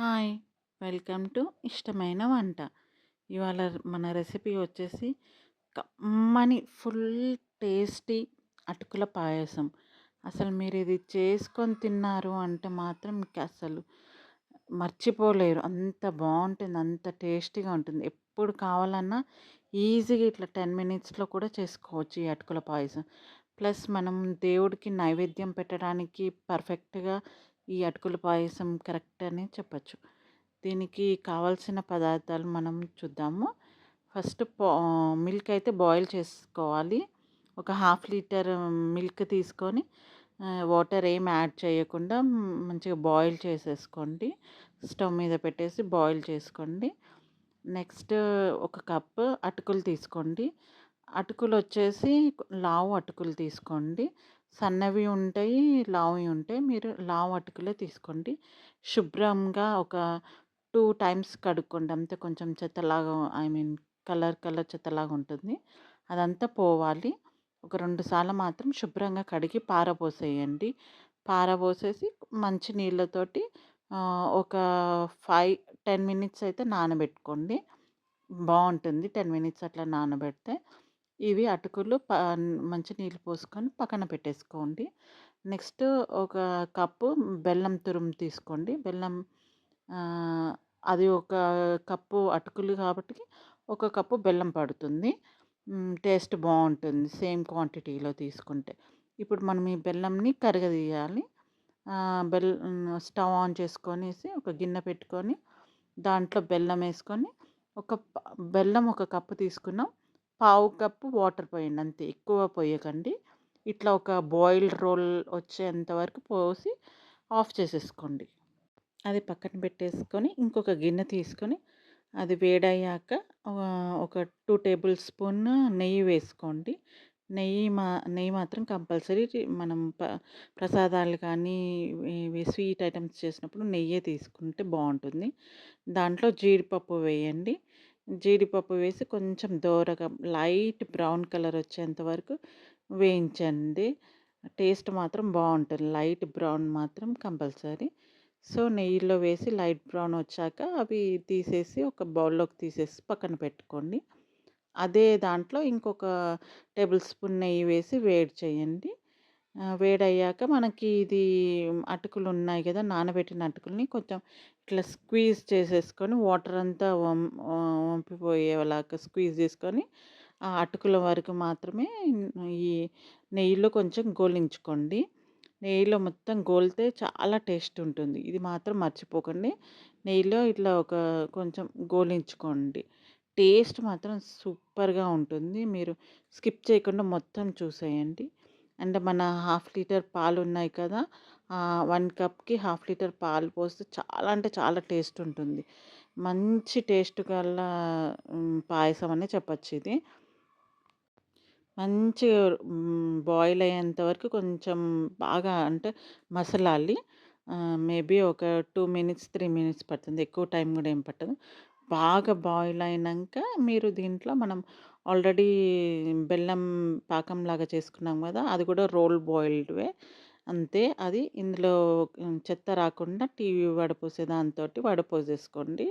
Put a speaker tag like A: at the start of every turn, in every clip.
A: Hi welcome to ఇష్టమైన వంట. ఇవాళ మన రెసిపీ వచ్చేసి కమ్మని ఫుల్ టేస్టీ అటుకుల పాయసం. అసలు మీరు ఇది చేసుకొని తిన్నారు అంటే మాత్రం మీకు అసలు మర్చిపోలేరు. అంత బాగుంటుంది అంత టేస్టీగా ఉంటుంది. ఎప్పుడు కావాలన్నా ఈజీగా ఇట్లా టెన్ మినిట్స్లో కూడా చేసుకోవచ్చు ఈ అటుకుల పాయసం. ప్లస్ మనం దేవుడికి నైవేద్యం పెట్టడానికి పర్ఫెక్ట్గా ఈ అటుకుల పాయసం కరెక్ట్ అని చెప్పచ్చు. దీనికి కావాల్సిన పదార్థాలు మనం చూద్దాము. ఫస్ట్ మిల్క్ అయితే బాయిల్ చేసుకోవాలి. ఒక హాఫ్ లీటర్ మిల్క్ తీసుకొని వాటర్ ఏం యాడ్ చేయకుండా మంచిగా బాయిల్ చేసేసుకోండి. స్టవ్ మీద పెట్టేసి బాయిల్ చేసుకోండి. నెక్స్ట్ ఒక కప్ అటుకులు తీసుకోండి. అటుకులు వచ్చేసి లావు అటుకులు తీసుకోండి. సన్నవి ఉంటాయి లావువి ఉంటాయి. మీరు లావు అటుకులే తీసుకోండి. శుభ్రంగా ఒక టూ టైమ్స్ కడుక్కోండి. అంతే కొంచెం చెత్తలాగా ఐ మీన్ కలర్ కలర్ చెత్తలాగా ఉంటుంది. అదంతా పోవాలి. ఒక రెండు సార్లు మాత్రం శుభ్రంగా కడిగి పారబోసేయండి. పారబోసేసి మంచి నీళ్ళతోటి ఒక ఫైవ్ టెన్ మినిట్స్ అయితే నానబెట్టుకోండి. బాగుంటుంది టెన్ మినిట్స్ అట్లా నానబెడితే ఇవి అటుకులు ప మంచి నీళ్ళు పోసుకొని పక్కన పెట్టేసుకోండి. నెక్స్ట్ ఒక కప్పు బెల్లం తురుము తీసుకోండి. బెల్లం అది ఒక కప్పు అటుకులు కాబట్టి ఒక కప్పు బెల్లం పడుతుంది. టేస్ట్ బాగుంటుంది సేమ్ క్వాంటిటీలో తీసుకుంటే. ఇప్పుడు మనం ఈ బెల్లంని కరగదీయాలి. బెల్ స్టవ్ ఆన్ చేసుకొనేసి ఒక గిన్నె పెట్టుకొని దాంట్లో బెల్లం వేసుకొని ఒక బెల్లం ఒక కప్పు తీసుకున్నాం. పావు కప్పు వాటర్ పోయండి అంతే ఎక్కువ పోయకండి. ఇట్లా ఒక బాయిల్డ్ రోల్ వచ్చేంత వరకు పోసి ఆఫ్ చేసేసుకోండి. అది పక్కన పెట్టేసుకొని ఇంకొక గిన్నె తీసుకొని అది వేడయ్యాక ఒక టూ టేబుల్ స్పూన్ నెయ్యి వేసుకోండి. నెయ్యి మా నెయ్యి మాత్రం కంపల్సరీ మనం ప ప్రసాదాలు కానీ ఇవి స్వీట్ ఐటమ్స్ చేసినప్పుడు నెయ్యే తీసుకుంటే బాగుంటుంది. దాంట్లో జీడిపప్పు వేయండి. జీడిపప్పు వేసి కొంచెం దోరగా లైట్ బ్రౌన్ కలర్ వచ్చేంత వరకు వేయించండి. టేస్ట్ మాత్రం బాగుంటుంది. లైట్ బ్రౌన్ మాత్రం కంపల్సరీ. సో నెయ్యిలో వేసి లైట్ బ్రౌన్ వచ్చాక అవి తీసేసి ఒక బౌల్లోకి తీసేసి పక్కన పెట్టుకోండి. అదే దాంట్లో ఇంకొక టేబుల్ స్పూన్ నెయ్యి వేసి వేడి చేయండి. వేడయ్యాక మనకి ఇది అటుకులు ఉన్నాయి కదా నానబెట్టిన అటుకుల్ని కొంచెం ఇట్లా స్క్వీజ్ చేసేసుకొని వాటర్ అంతా వం వంపిపోయేలాగా స్క్వీజ్ చేసుకొని ఆ అటుకుల వరకు మాత్రమే ఈ నెయ్యిలో కొంచెం గోలించుకోండి. నెయ్యిలో మొత్తం గోలితే చాలా టేస్ట్ ఉంటుంది. ఇది మాత్రం మర్చిపోకండి. నెయ్యిలో ఇట్లా ఒక కొంచెం గోలించుకోండి. టేస్ట్ మాత్రం సూపర్గా ఉంటుంది. మీరు స్కిప్ చేయకుండా మొత్తం చూసేయండి. అంటే మన హాఫ్ లీటర్ పాలు ఉన్నాయి కదా వన్ కప్కి హాఫ్ లీటర్ పాలు పోస్తే చాలా అంటే చాలా టేస్ట్ ఉంటుంది. మంచి టేస్ట్ గల పాయసం అనే చెప్పచ్చు ఇది. మంచిగా బాయిల్ అయ్యేంత వరకు కొంచెం బాగా అంటే మసలాలి. మేబీ ఒక టూ మినిట్స్ త్రీ మినిట్స్ పడుతుంది. ఎక్కువ టైం కూడా ఏం పట్టదు. బాగా బాయిల్ అయినాక మీరు దీంట్లో మనం ఆల్రెడీ బెల్లం పాకంలాగా చేసుకున్నాం కదా అది కూడా రోల్ బాయిల్డ్వే. అంతే అది ఇందులో చెత్త రాకుండా టీవీ వడపోసే దాంతో వడపోసేసుకోండి.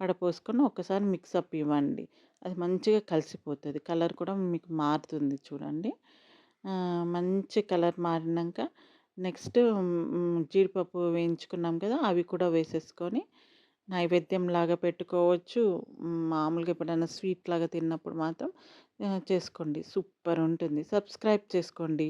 A: వడపోసుకొని ఒకసారి మిక్సప్ ఇవ్వండి. అది మంచిగా కలిసిపోతుంది. కలర్ కూడా మీకు మారుతుంది చూడండి. మంచి కలర్ మారినాక నెక్స్ట్ జీడిపప్పు వేయించుకున్నాం కదా అవి కూడా వేసేసుకొని నైవేద్యం లాగా పెట్టుకోవచ్చు. మామూలుగా ఎప్పుడైనా స్వీట్ లాగా తిన్నప్పుడు మాత్రం చేసుకోండి. సూపర్ ఉంటుంది సబ్స్క్రైబ్ చేసుకోండి.